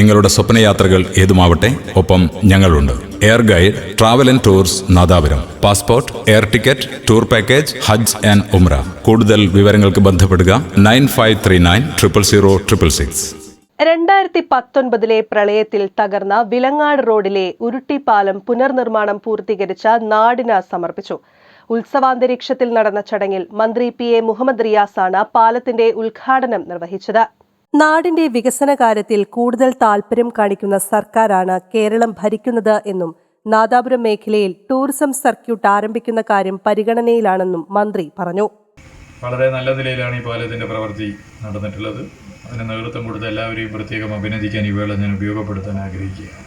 നിങ്ങളുടെ സ്വപ്നയാത്രകൾ ഏതുമാവട്ടെ ഒപ്പം ഞങ്ങളുണ്ട്. Air guide travel and tours Nadapuram. Passport air ticket tour package Hajj and ഉംറ കൂടുതൽ വിവരങ്ങൾക്ക് ബന്ധപ്പെടുക nine five three nine triple zero triple six. രണ്ടായിരത്തി പത്തൊൻപതിലെ പ്രളയത്തിൽ തകർന്ന വിലങ്ങാട് റോഡിലെ ഉരുട്ടിപ്പാലം പുനർനിർമ്മാണം പൂർത്തീകരിച്ച നാടിന് സമർപ്പിച്ചു. ഉത്സവാന്തരീക്ഷത്തിൽ നടന്ന ചടങ്ങിൽ മന്ത്രി പി എ മുഹമ്മദ് റിയാസാണ് പാലത്തിന്റെ ഉദ്ഘാടനം നിർവഹിച്ചത്. നാടിന്റെ വികസന കാര്യത്തിൽ കൂടുതൽ താൽപര്യം കാണിക്കുന്ന സർക്കാരാണ് കേരളം ഭരിക്കുന്നത് എന്നും നാദാപുരം മേഖലയിൽ ടൂറിസം സർക്യൂട്ട് ആരംഭിക്കുന്ന കാര്യം പരിഗണനയിലാണെന്നും മന്ത്രി പറഞ്ഞു. വളരെ നല്ല നിലയിലാണ് ഈ പാലത്തിന്റെ പ്രവൃത്തി നടന്നിട്ടുള്ളത്. അതിന് നേതൃത്വം കൊടുത്ത എല്ലാവരെയും പ്രത്യേകം അഭിനന്ദിക്കാൻ ഈ വേള ഞാൻ ഉപയോഗപ്പെടുത്താൻ ആഗ്രഹിക്കുകയാണ്.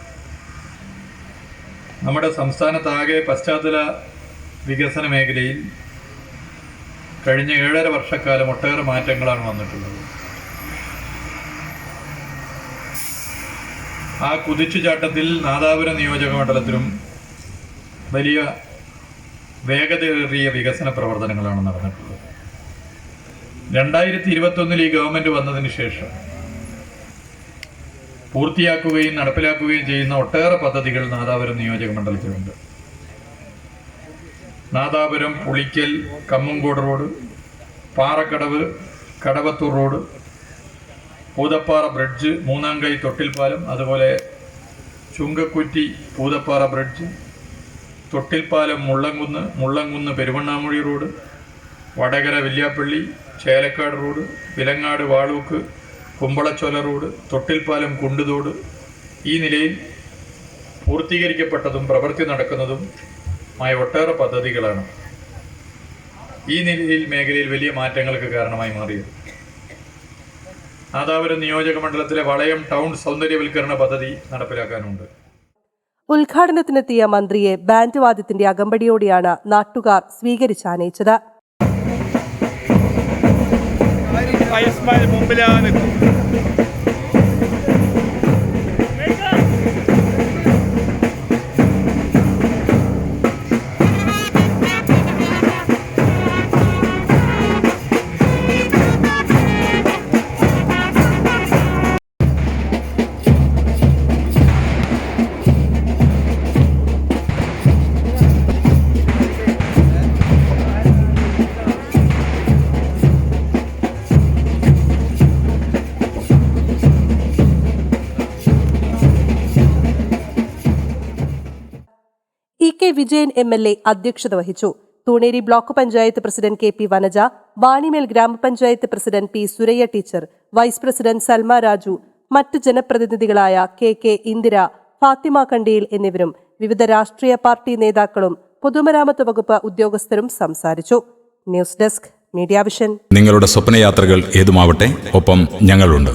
നമ്മുടെ സംസ്ഥാനത്താകെ പശ്ചാത്തല വികസന മേഖലയിൽ കഴിഞ്ഞ ഏഴര വർഷക്കാലം ഒട്ടേറെ മാറ്റങ്ങളാണ് വന്നിട്ടുള്ളത്. ആ കുതിച്ചുചാട്ടത്തിൽ നാദാപുരം നിയോജക മണ്ഡലത്തിലും വലിയ വേഗതയേറിയ വികസന പ്രവർത്തനങ്ങളാണ് നടന്നിട്ടുള്ളത്. രണ്ടായിരത്തി ഇരുപത്തൊന്നിൽ ഈ ഗവൺമെന്റ് വന്നതിന് ശേഷം പൂർത്തിയാക്കുകയും നടപ്പിലാക്കുകയും ചെയ്യുന്ന ഒട്ടേറെ പദ്ധതികൾ നാദാപുരം നിയോജക മണ്ഡലത്തിലുണ്ട്. Nadapuram Pulikkal Kammankode road Parakkadavu Kadavathur road Poothappara bridge മൂന്നാം കൈ തൊട്ടിൽപ്പാലം അതുപോലെ Chungakutty Poothappara bridge Thottilpalam Mullamkunnu Mullamkunnu Peruvannamuzhi road Vadakara Villiappally Chelakkad road Vilangad Valook Kumbalachola road Thottilpalam Kunduthode. ഈ നിലയിൽ പൂർത്തീകരിക്കപ്പെട്ടതും പ്രവൃത്തി നടക്കുന്നതും ആയ ഒട്ടേറെ പദ്ധതികളാണ് ഈ നിലയിൽ മേഖലയിൽ വലിയ മാറ്റങ്ങൾക്ക് കാരണമായി മാറിയത്. നാദാപുരം നിയോജക മണ്ഡലത്തിലെ വളയം ടൗൺ സൗന്ദര്യവൽക്കരണ പദ്ധതി നടപ്പിലാക്കാനുണ്ട്. ഉദ്ഘാടനത്തിനെത്തിയ മന്ത്രിയെ ബാൻഡ് വാദ്യത്തിന്റെ അകമ്പടിയോടെയാണ് നാട്ടുകാർ സ്വീകരിച്ചാനയിച്ചത് മുമ്പിലാണ് K Vijayan M L A അധ്യക്ഷത വഹിച്ചു. Thuneri block panchayat president K P Vanaja Vanimel ഗ്രാമപഞ്ചായത്ത് president P Suraiya teacher vice president Salma Raju മറ്റ് ജനപ്രതിനിധികളായ കെ കെ ഇന്ദിര ഫാത്തിമ കണ്ടിയിൽ എന്നിവരും വിവിധ രാഷ്ട്രീയ പാർട്ടി നേതാക്കളും പൊതുമരാമത്ത് വകുപ്പ് ഉദ്യോഗസ്ഥരും സംസാരിച്ചു. News desk media vision. നിങ്ങളുടെ സ്വപ്നയാത്രകൾ ഏതുമാവട്ടെ ഒപ്പം ഞങ്ങളുണ്ട്.